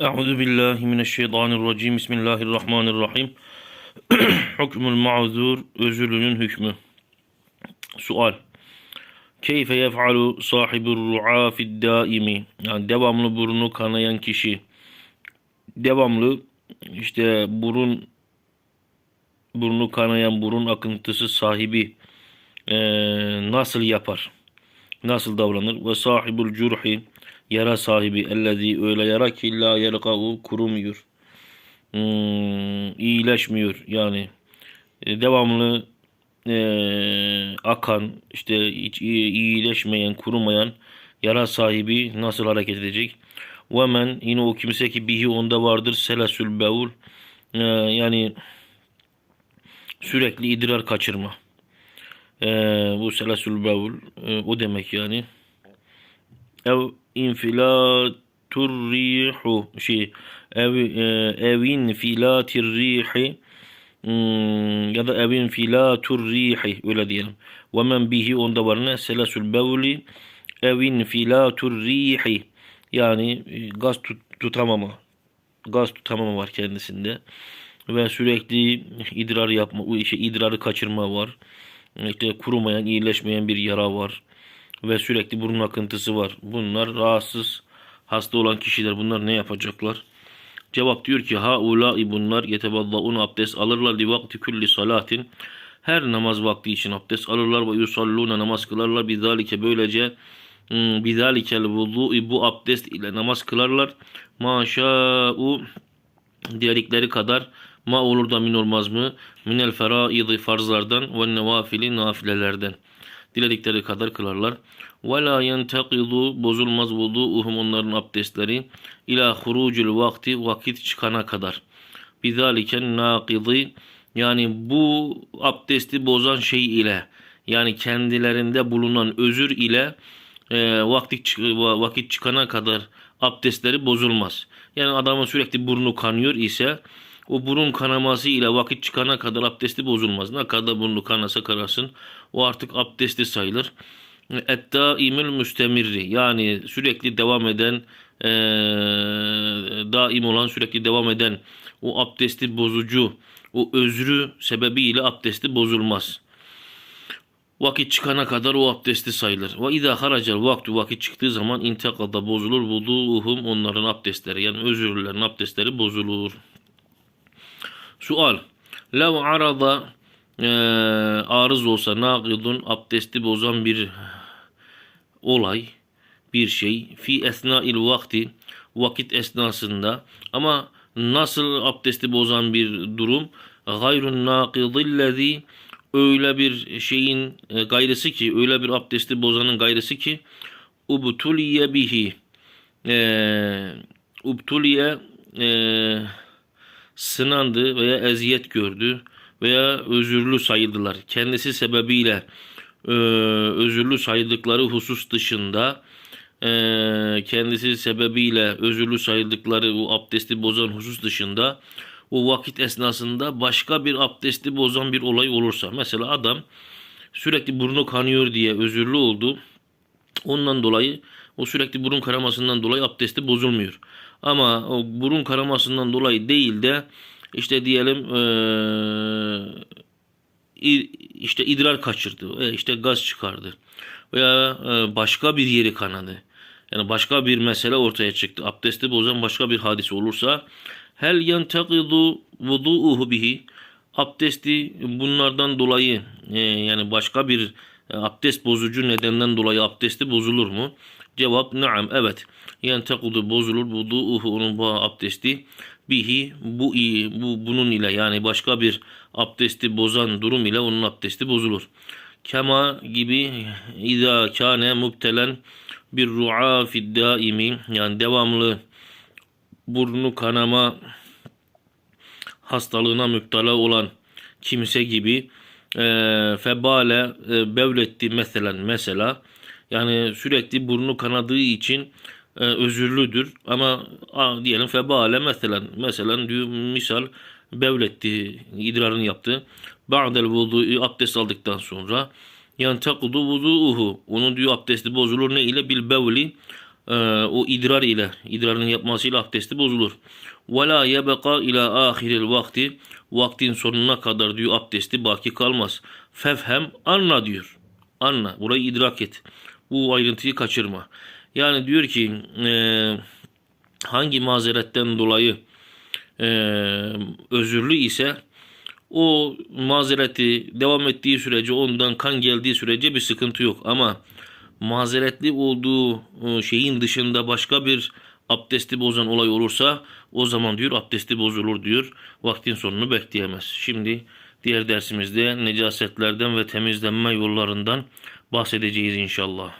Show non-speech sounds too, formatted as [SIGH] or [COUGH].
Euzu billahi mineşşeytanirracim. Bismillahirrahmanirrahim. [CLEARS THROAT] Hükmül ma'zur, özürlünün hükmü. Sual. Keyfe yef'alu sahibur ru'a fid daimi? Yani devamlı burnu kanayan kişi. Devamlı işte burun burnu kanayan burun akıntısı sahibi eee, nasıl yapar? Nasıl davranır? Ve sahibul curhi yara sahibi ellezî öyle yara ki la yelka'u kurumuyor. Hmm, iyileşmiyor yani. E, devamlı e, akan işte hiç iyi- iyileşmeyen kurumayan yara sahibi nasıl hareket edecek? Ve men yine o kimse ki bihi onda vardır selesül bevul E, yani sürekli idrar kaçırma. E, bu selesül bevul e, o demek yani ev infilatur rihu şey ev e, evin filatir rihi hmm, ya da evin filatur rihi öyle diyelim. Ve men bihi onda var ne? Selasul bevli evin filatur rihi yani e, gaz tut, tutamama gaz tutamama var kendisinde ve sürekli idrar yapma, işe idrarı kaçırma var. İşte kurumayan, iyileşmeyen bir yara var ve sürekli burun akıntısı var. Bunlar rahatsız, hasta olan kişiler. Bunlar ne yapacaklar? Cevap diyor ki haulâi bunlar yetevallâun abdest alırlar li vakti kulli salatin. Her namaz vakti için abdest alırlar ve yusallûne namaz kılarlar. Bizalike böylece hmm, bizalikel vudu'i bu abdest ile namaz kılarlar. Maşâ'u diledikleri kadar ma olur da min olmaz mı? Minel feraidi farzlardan ve nevafili nafilelerden. Diledikleri kadar kılarlar. Ve la yentekidu bozulmaz vudu'uhum onların abdestleri ila hurucul vakti vakit çıkana kadar. Bizaliken nakidi yani bu abdesti bozan şey ile yani kendilerinde bulunan özür ile e, vakit, vakit çıkana kadar abdestleri bozulmaz. Yani adamın sürekli burnu kanıyor ise o burun kanaması ile vakit çıkana kadar abdesti bozulmaz. Ne kadar burnu kanasa karasın o artık abdesti sayılır. Et-daimül müstemirri yani sürekli devam eden eee, daim olan sürekli devam eden o abdesti bozucu o özrü sebebiyle abdesti bozulmaz. Vakit çıkana kadar o abdesti sayılır. Ve izâ haracel vaktu vakit çıktığı zaman intakada bozulur. Vudu'uhum onların abdestleri yani özürlerin abdestleri bozulur. Sual. Lev arada eee, arız olsa nakidun abdesti bozan bir olay, bir şey fi esnail vakti vakit esnasında. Ama nasıl abdesti bozan bir durum? Gayrun nakidillezi öyle bir şeyin e, gayrısı ki öyle bir abdesti bozanın gayrısı ki ubtuliye bihi. E, ubtuliye e, sınandı veya eziyet gördü veya özürlü sayıldılar. Kendisi sebebiyle e, özürlü sayıldıkları husus dışında e, kendisi sebebiyle özürlü sayıldıkları o abdesti bozan husus dışında o vakit esnasında başka bir abdesti bozan bir olay olursa mesela adam sürekli burnu kanıyor diye özürlü oldu. Ondan dolayı o sürekli burun kanamasından dolayı abdesti bozulmuyor. Ama o burun kanamasından dolayı değil de işte diyelim işte idrar kaçırdı veya işte gaz çıkardı veya e, başka bir yeri kanadı. Yani başka bir mesele ortaya çıktı. Abdesti bozan başka bir hadise olursa hel yentekidu vudu'uhu bihi abdesti bunlardan dolayı e, yani başka bir e, abdest bozucu nedenden dolayı abdesti bozulur mu? Cevap naam evet. Yentekidu bozulur vudu'uhu onun bu abdesti bihi bu iyi bu bunun ile yani başka bir abdesti bozan durum ile onun abdesti bozulur. Kema gibi izâ kâne mubtelen bir ru'a fid daimi yani devamlı burnu kanama hastalığına müptela olan kimse gibi e, febale e, bevletti mesela mesela yani sürekli burnu kanadığı için e, özürlüdür ama a, diyelim febale mesela mesela diyor misal bevletti idrarını yaptı ba'del vudu abdest aldıktan sonra yantakudu vudu'uhu onun diyor abdesti bozulur ne ile bil bevli e, o idrar ile idrarın yapmasıyla abdesti bozulur. Ve la yebqa ila ahiril vakti vaktin sonuna kadar diyor abdesti baki kalmaz. Fefhem anla diyor. Anla. Burayı idrak et. Bu ayrıntıyı kaçırma. Yani diyor ki e, hangi mazeretten dolayı e, özürlü ise o mazereti devam ettiği sürece ondan kan geldiği sürece bir sıkıntı yok. Ama mazeretli olduğu e, şeyin dışında başka bir abdesti bozan olay olursa o zaman diyor abdesti bozulur diyor. Vaktin sonunu bekleyemez. Şimdi diğer dersimizde necasetlerden ve temizlenme yollarından bahsedeceğiz inşallah.